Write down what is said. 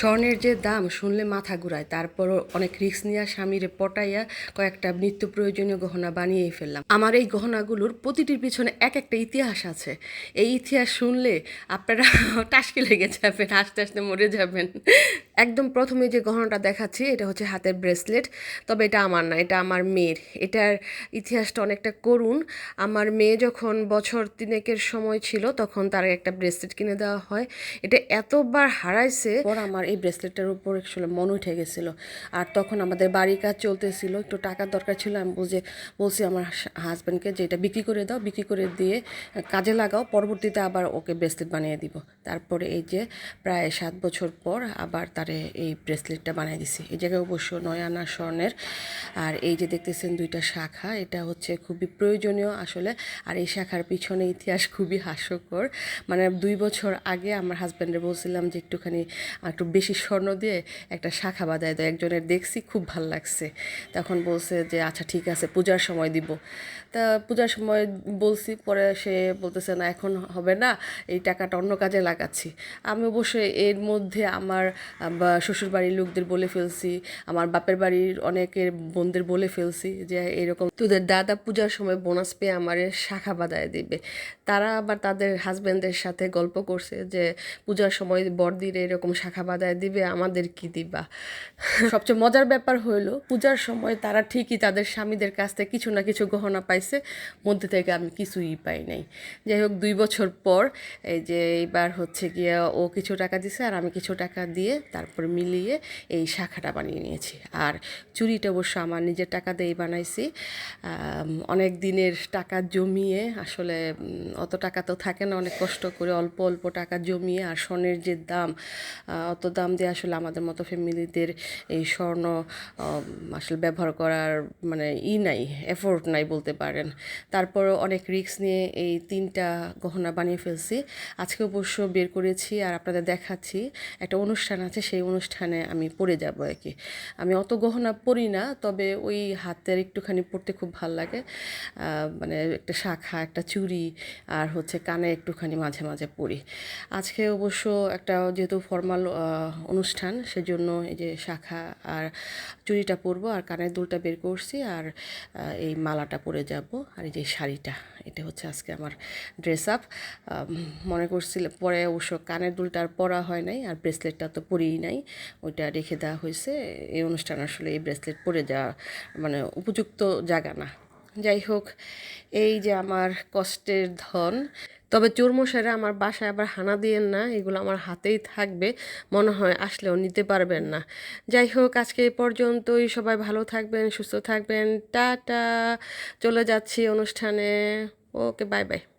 স্বর্ণের যে দাম শুনলে মাথা ঘুরায়। তারপরও অনেক রিস্ক নিয়ে স্বামীরে পটাইয়া কয়েকটা নিত্য প্রয়োজনীয় গহনা বানিয়েই ফেললাম। আমার এই গহনাগুলোর প্রতিটির পিছনে এক একটা ইতিহাস আছে। এই ইতিহাস শুনলে আপনারা টাসকি লেগে যাবেন আস্তে আস্তে মরে যাবেন। একদম প্রথমে যে গহনাটা দেখাচ্ছি, এটা হচ্ছে হাতের ব্রেসলেট। তবে এটা আমার না, এটা আমার মেয়ের। এটার ইতিহাসটা অনেকটা করুণ। আমার মেয়ে যখন বছর তিনেকের সময় ছিল, তখন তার একটা ব্রেসলেট কিনে দেওয়া হয়। এটা এতবার হারাইছে, পর আমার এই ব্রেসলেটটার উপর আসলে মন উঠে গেছিল। আর তখন আমাদের বাড়ি কাজ চলতেছিল, একটু টাকার দরকার ছিল, আমি বুঝে বলছি আমার হাজব্যান্ডকে যে এটা বিক্রি করে দাও, বিক্রি করে দিয়ে কাজে লাগাও, পরবর্তীতে আবার ওকে ব্রেসলেট বানিয়ে দিব। তারপরে এই যে প্রায় সাত বছর পর আবার তারে এই ব্রেসলেটটা বানিয়ে দিছি। এই জায়গায় অবশ্য নয় আনা স্বর্ণের। আর এই যে দেখতেছেন দুইটা শাখা, এটা হচ্ছে খুবই প্রয়োজনীয় আসলে। আর এই শাখার পিছনে ইতিহাস খুবই হাস্যকর। মানে দুই বছর আগে আমার হাজব্যান্ডে বলছিলাম যে একটুখানি, একটু বেশি স্বর্ণ দিয়ে একটা শাখা বাঁধায় দেয়। একজনের দেখছি, খুব ভালো লাগছে। তখন বলছে যে আচ্ছা ঠিক আছে, পূজার সময় দিব। তা পূজার সময় বলছি, পরে সে বলতেছে, না, এখন হবে না, এই টাকাটা অন্য কাজে লাগাচ্ছি। আমি অবশ্যই এর মধ্যে আমার শ্বশুরবাড়ির লোকদের বলে ফেলছি, আমার বাপের বাড়ির অনেকের বোনদের বলে ফেলছি যে, এরকম তোদের দাদা পূজার সময় বোনাস পেয়ে আমার শাখা বাঁধায় দিবে। তারা আবার তাদের হাজব্যান্ডের সাথে গল্প করছে যে, পূজার সময় বড়দির এরকম শাখা বাঁধায় দিবে, আমাদের কি দিবা? সবচেয়ে মজার ব্যাপার হইল, পূজার সময় তারা ঠিকই তাদের স্বামীদের কাছ থেকে কিছু না কিছু গহনা পাইছে, মধ্যে থেকে আমি কিছুই পাই নাই। যাই হোক, দুই বছর পর এই যে এইবার হচ্ছে গিয়ে ও কিছু টাকা দিছে আর আমি কিছু টাকা দিয়ে তারপর মিলিয়ে এই শাখাটা বানিয়ে নিয়েছি। আর চুরিটা অবশ্য আমার নিজের টাকা দিয়েই বানাইছি অনেক দিনের টাকা জমিয়ে, আসলে অত টাকা তো থাকে না, অনেক কষ্ট করে অল্প অল্প টাকা জমিয়ে আর স্বর্ণের যে দাম অত দাম দিয়ে আসলে আমাদের মতো ফ্যামিলিদের এই স্বর্ণ আসলে ব্যবহার করার মানে ই নাই এফোর্ট নাই বলতে পারেন। তারপর অনেক রিস্ক নিয়ে এই তিনটা গহনা বানিয়ে ফেলছি। আজকে অবশ্য বের করেছি আর আপনাদের দেখাচ্ছি। একটা অনুষ্ঠান আছে, সেই অনুষ্ঠানে আমি পরে যাব আর কি। আমি অত গহনা পরি না, তবে ওই হাতের একটুখানি পরতে খুব ভালো লাগে। মানে একটা শাখা, একটা চুড়ি আর হচ্ছে কানে একটুখানি মাঝে মাঝে পরি। আজকে অবশ্য একটা যেহেতু ফর্মাল অনুষ্ঠান, সেজন্য এই যে শাখা আর চুড়িটা পরবো আর কানের দুলটা বের করছি আর এই মালাটা পরে যাব আর এই যে শাড়িটা, এটা হচ্ছে আজকে আমার ড্রেস আপ মনে করছিল, পরে অবশ্য কানের দুলটা আর পরা হয় নাই আর ব্রেসলেটটা তো পরেই নাই, ওইটা রেখে দেওয়া হয়েছে। এই অনুষ্ঠান আসলে এই ব্রেসলেট পরে যাওয়া মানে উপযুক্ত জায়গা না। যাই হোক, এই যে আমার কষ্টের ধন তবে চোরমশাইরা আমার বাসায় আবার হানা দিয়েন না, এগুলো আমার হাতেই থাকবে, মনে হয় আসলেও নিতে পারবেন না। যাই হোক, আজকে এ পর্যন্তই, সবাই ভালো থাকবেন, সুস্থ থাকবেন, টাটা। চলে যাচ্ছি অনুষ্ঠানে। Okay, bye bye.